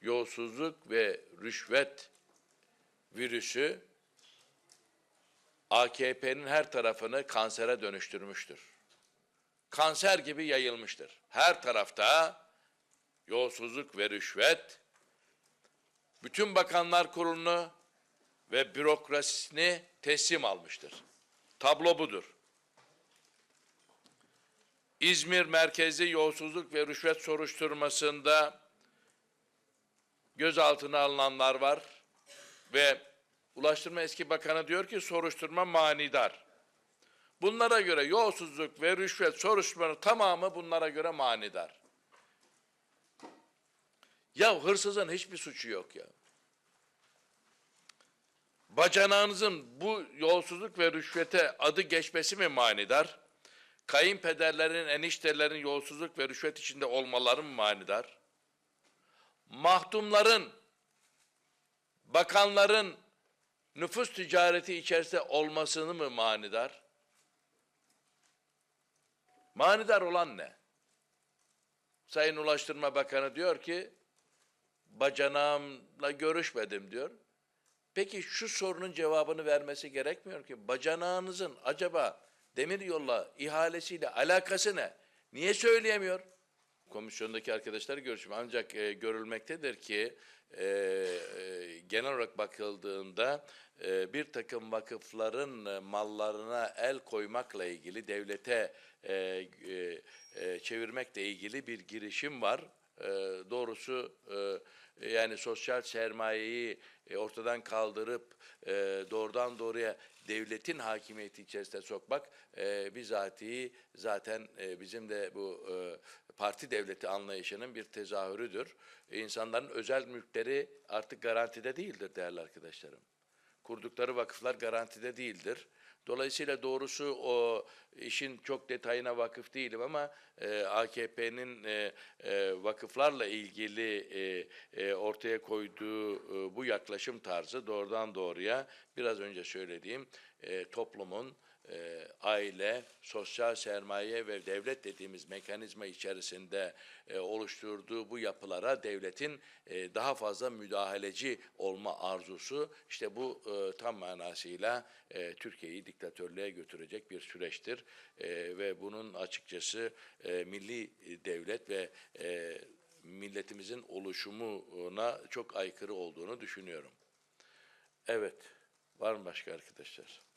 yolsuzluk ve rüşvet virüsü AKP'nin her tarafını kansere dönüştürmüştür. Kanser gibi yayılmıştır. Her tarafta yolsuzluk ve rüşvet bütün bakanlar kurulunu ve bürokrasisini teslim almıştır. Tablo budur. İzmir merkezli yolsuzluk ve rüşvet soruşturmasında gözaltına alınanlar var ve Ulaştırma eski bakanı diyor ki soruşturma manidar. Bunlara göre yolsuzluk ve rüşvet soruşturmanın tamamı bunlara göre manidar. Ya hırsızın hiçbir suçu yok ya. Bacanağınızın bu yolsuzluk ve rüşvete adı geçmesi mi manidar? Kayınpederlerin, eniştelerin yolsuzluk ve rüşvet içinde olmaları mı manidar? Mahdumların, bakanların nüfus ticareti içerisinde olmasını mı manidar? Manidar olan ne? Sayın Ulaştırma Bakanı diyor ki, bacanağımla görüşmedim diyor. Peki şu sorunun cevabını vermesi gerekmiyor ki bacanağınızın acaba demiryolla ihalesiyle alakası ne? Niye söyleyemiyor? Komisyondaki arkadaşları görüşüm ancak e, görülmektedir ki e, e, genel olarak bakıldığında e, bir takım vakıfların e, mallarına el koymakla ilgili devlete e, e, e, çevirmekle ilgili bir girişim var. E, doğrusu e, yani sosyal sermayeyi e, ortadan kaldırıp e, doğrudan doğruya devletin hakimiyeti içerisine sokmak e, bizatihi zaten bizim de bu parti devleti anlayışının bir tezahürüdür. E, insanların özel mülkleri artık garantide değildir değerli arkadaşlarım. Kurdukları vakıflar garantide değildir. Dolayısıyla doğrusu o işin çok detayına vakıf değilim ama e, AKP'nin e, e, vakıflarla ilgili e, e, ortaya koyduğu e, bu yaklaşım tarzı doğrudan doğruya biraz önce söylediğim e, toplumun e, aile, sosyal sermaye ve devlet dediğimiz mekanizma içerisinde e, oluşturduğu bu yapılara devletin e, daha fazla müdahaleci olma arzusu işte bu e, tam manasıyla e, Türkiye'yi diktatörlüğe götürecek bir süreçtir E, ve bunun açıkçası e, milli devlet ve e, milletimizin oluşumuna çok aykırı olduğunu düşünüyorum. Evet, var mı başka arkadaşlar?